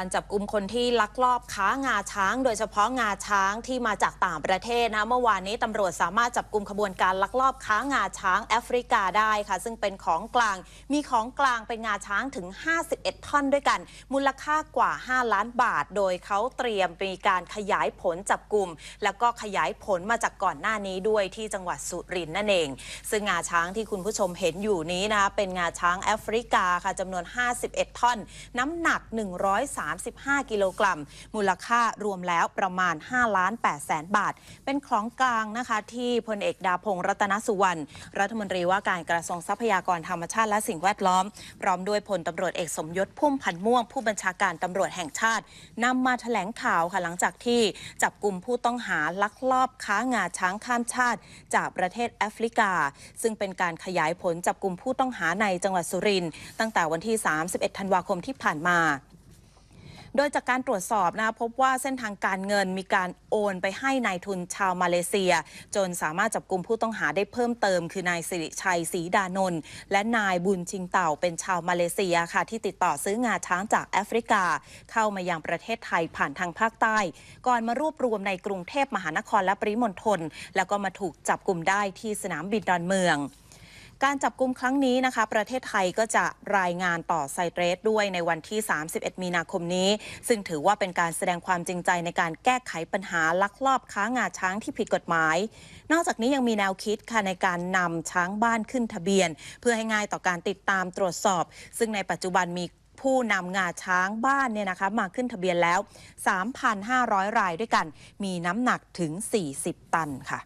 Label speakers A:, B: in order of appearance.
A: การจับกลุ่มคนที่ลักลอบค้างาช้าง โดยเฉพาะงาช้างที่มาจากต่างประเทศนะเมื่อวานนี้ตำรวจสามารถจับกลุ่มขบวนการลักลอบค้างาช้างแอฟริกาได้ค่ะ ซึ่งเป็นของกลางมีของกลางเป็นงาช้างถึง 51 ท่อนด้วยกัน มูลค่ากว่า 5 ล้านบาท โดยเขาเตรียมมีการขยายผลจับกลุ่มแล้วก็ขยายผลมาจากก่อนหน้านี้ด้วยที่จังหวัดสุรินทร์นั่นเอง ซึ่งงาช้างที่คุณผู้ชมเห็นอยู่นี้นะเป็นงาช้างแอฟริกาค่ะจำนวน 51 ท่อน น้ำหนัก 1 3 35 กิโลกรัม มูลค่ารวมแล้วประมาณ 5 ล้าน8แสนบาท เป็นของกลางนะคะที่พลเอกดาพงศ์รัตนสุวรรณรัฐมนตรีว่าการกระทรวงทรัพยากรธรรมชาติและสิ่งแวดล้อม พร้อมด้วยพลตำรวจเอกสมยศพุ่มพันธ์ม่วง ผู้บัญชาการตำรวจแห่งชาตินำมาแถลงข่าวค่ะหลังจากที่จับกลุ่มผู้ต้องหาลักลอบค้างาช้างข้ามชาติ จากประเทศแอฟริกา ซึ่งเป็นการขยายผลจับกลุ่มผู้ต้องหาในจังหวัดสุรินทร์ตั้งแต่วันที่ 31 ธันวาคมที่ผ่านมา โดยจากการตรวจสอบนะพบว่าเส้นทางการเงินมีการโอนไปให้ในายทุนชาวมาเลเซีย จนสามารถจับกลุ่มผู้ต้องหาได้เพิ่มเติม คือนายสิริชัยศรีดานนท์และนายบุญชิงเต่าเป็นชาวมาเลเซียค่ะ ที่ติดต่อซื้องาช้างจากแอฟริกา เข้ามายังประเทศไทยผ่านทางภาคใต้ ก่อนมารวบรวมในกรุงเทพมหานครและปริมณฑลแล้วก็มาถูกจับกลุ่มได้ที่สนามบินดอนเมือง การจับกลุ่มครั้งนี้นะคะ ประเทศไทยก็จะรายงานต่อไซเตรสด้วยในวันที่ 31 มีนาคมนี้ ซึ่งถือว่าเป็นการแสดงความจริงใจในการแก้ไขปัญหาลักลอบค้างาช้างที่ผิดกฎหมาย นอกจากนี้ยังมีแนวคิดค่ะในการนำช้างบ้านขึ้นทะเบียน เพื่อให้ง่ายต่อการติดตามตรวจสอบ ซึ่งในปัจจุบันมีผู้นำงาช้างบ้านเนี่ยนะคะมาขึ้นทะเบียนแล้ว 3,500 รายด้วยกัน มีน้ำหนักถึง 40 ตันค่ะ